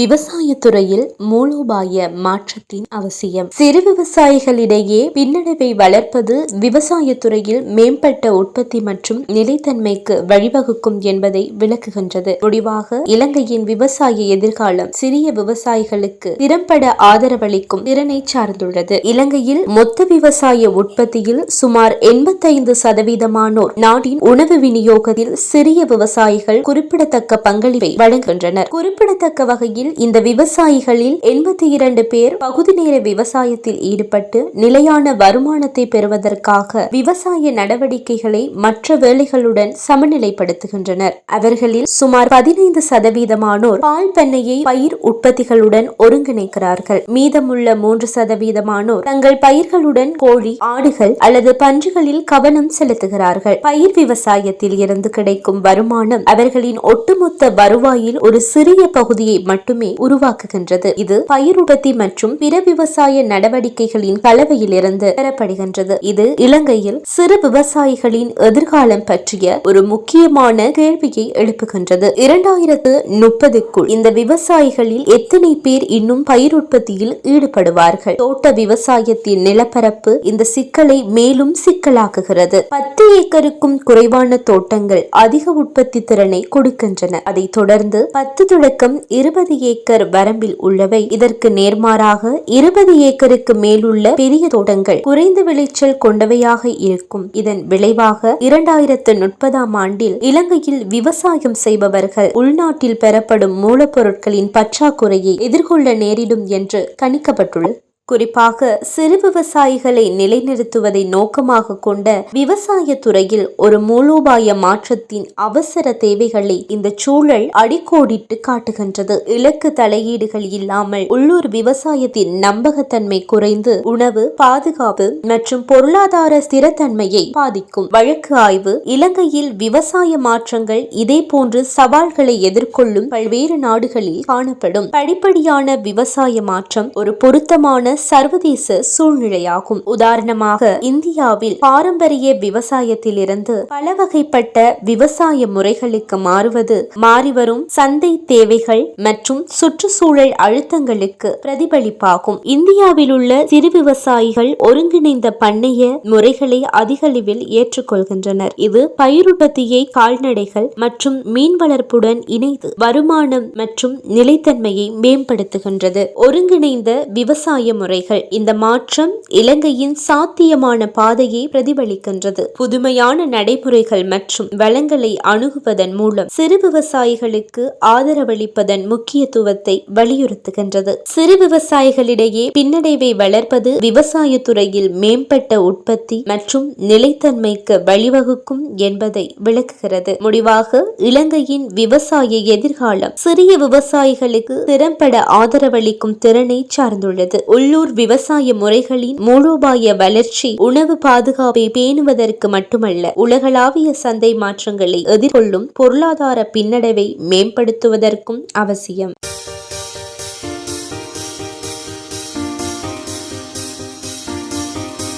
விவசாயத்துறையில் மூலோபாய மாற்றத்தின் அவசியம். சிறு விவசாயிகளிடையே பின்னடைவை வளர்ப்பது விவசாயத்துறையில் மேம்பட்ட உற்பத்தி மற்றும் நிலைத்தன்மைக்கு வழிவகுக்கும் என்பதை விளக்குகின்றது. முடிவாக இலங்கையின் விவசாய எதிர்காலம் சிறிய விவசாயிகளுக்கு திறம்பட ஆதரவளிக்கும் திறனை சார்ந்துள்ளது. இலங்கையில் மொத்த விவசாய உற்பத்தியில் சுமார் எண்பத்தைந்து சதவீதமானோர் நாட்டின் உணவு விநியோகத்தில் சிறிய விவசாயிகள் குறிப்பிடத்தக்க பங்களிப்பை வழங்குகின்றனர். குறிப்பிடத்தக்க வகையில் இந்த விவசாயிகளில் எண்பத்தி இரண்டு பேர் பகுதி நேர விவசாயத்தில் ஈடுபட்டு நிலையான வருமானத்தை பெறுவதற்காக விவசாய நடவடிக்கைகளை மற்ற வேலைகளுடன் சமநிலைப்படுத்துகின்றனர். அவர்களில் சுமார் பதினைந்து சதவீதமானோர் பால் பண்ணையை பயிர் உற்பத்திகளுடன் ஒருங்கிணைக்கிறார்கள். மீதமுள்ள மூன்று சதவீதமானோர் தங்கள் பயிர்களுடன் கோழி ஆடுகள் அல்லது பன்றுகளில் கவனம் செலுத்துகிறார்கள். பயிர் விவசாயத்தில் இருந்து கிடைக்கும் வருமானம் அவர்களின் ஒட்டுமொத்த வருவாயில் ஒரு சிறிய பகுதியை மட்டுமே உருவாக்குகின்றது. இது பயிர் உற்பத்தி மற்றும் பிற விவசாய நடவடிக்கைகளின் கலவையிலிருந்து பெறப்படுகின்றது. இது இலங்கையில் சிறு விவசாயிகளின் எதிர்காலம் பற்றிய ஒரு முக்கியமான கேள்வியை எழுப்புகின்றது. இரண்டாயிரத்து முப்பதுக்குள் இந்த விவசாயிகளில் எத்தனை பேர் இன்னும் பயிர் உற்பத்தியில் ஈடுபடுவார்கள்? தோட்ட விவசாயத்தின் நிலப்பரப்பு இந்த சிக்கலை மேலும் சிக்கலாக்குகிறது. பத்து ஏக்கருக்கும் குறைவான தோட்டங்கள் அதிக உற்பத்தி திறனை கொடுக்கின்றன. அதைத் தொடர்ந்து பத்து தொடக்கம் இருபது ஏக்கர் வரம்பில் உள்ளவை. இதற்கு நேர்மாறாக இருபது ஏக்கருக்கு மேலுள்ள பெரிய தோட்டங்கள் குறைந்த விளைச்சல் கொண்டவையாக இருக்கும். இதன் விளைவாக இரண்டாயிரத்து முப்பதாம் ஆண்டில் இலங்கையில் விவசாயம் செய்பவர்கள் உள்நாட்டில் பெறப்படும் மூலப்பொருட்களின் பற்றாக்குறையை எதிர்கொள்ள நேரிடும் என்று கணிக்கப்பட்டுள்ளது. குறிப்பாக சிறு விவசாயிகளை நிலைநிறுத்துவதை நோக்கமாக கொண்ட விவசாய துறையில் ஒரு மூலோபாய மாற்றத்தின் அவசர தேவைகளை இந்த சூழல் அடிக்கோடிட்டு காட்டுகின்றது. இலக்கு தலையீடுகள் இல்லாமல் உள்ளூர் விவசாயத்தின் நம்பகத்தன்மை குறைந்து உணவு பாதுகாப்பு மற்றும் பொருளாதார ஸ்திரத்தன்மையை பாதிக்கும். வழக்கு ஆய்வு இலங்கையில் விவசாய மாற்றங்கள் இதே போன்று சவால்களை எதிர்கொள்ளும் பல்வேறு நாடுகளில் காணப்படும். படிப்படியான விவசாய மாற்றம் ஒரு பொருத்தமான சர்வதேச சூழ்நிலையாகும். உதாரணமாக இந்தியாவில் பாரம்பரிய விவசாயத்திலிருந்து பல வகைப்பட்ட விவசாய முறைகளுக்கு மாறுவது மாறிவரும் சந்தை தேவைகள் மற்றும் சுற்றுச்சூழல் அழுத்தங்களுக்கு பிரதிபலிப்பாகும். இந்தியாவில் உள்ள சிறு விவசாயிகள் ஒருங்கிணைந்த பண்ணைய முறைகளை அதிகளவில் ஏற்றுக்கொள்கின்றனர். இது பயிருற்பத்தியை கால்நடைகள் மற்றும் மீன் வளர்ப்புடன் இணைத்து வருமானம் மற்றும் நிலைத்தன்மையை மேம்படுத்துகின்றது. ஒருங்கிணைந்த விவசாய முறை முறைகள் இந்த மாற்றம் இலங்கையின் சாத்தியமான பாதையை பிரதிபலிக்கின்றது. புதுமையான நடைமுறைகள் மற்றும் வளங்களை அணுகுவதன் மூலம் சிறு விவசாயிகளுக்கு ஆதரவளிப்பதன் முக்கியத்துவத்தை வலியுறுத்துகின்றது. சிறு விவசாயிகளிடையே பின்னடைவை வளர்ப்பது விவசாய துறையில் மேம்பட்ட உற்பத்தி மற்றும் நிலைத்தன்மைக்கு வழிவகுக்கும் என்பதை விளக்குகிறது. முடிவாக இலங்கையின் விவசாய எதிர்காலம் சிறிய விவசாயிகளுக்கு திறம்பட ஆதரவளிக்கும் திறனை சார்ந்துள்ளது. உள்ளூர் உள்ளூர் விவசாய முறைகளின் மூலோபாய வளர்ச்சி உணவு பாதுகாப்பை பேணுவதற்கு மட்டுமல்ல உலகளாவிய சந்தை மாற்றங்களை எதிர்கொள்ளும் பொருளாதார பின்னடைவை மேம்படுத்துவதற்கும் அவசியம்.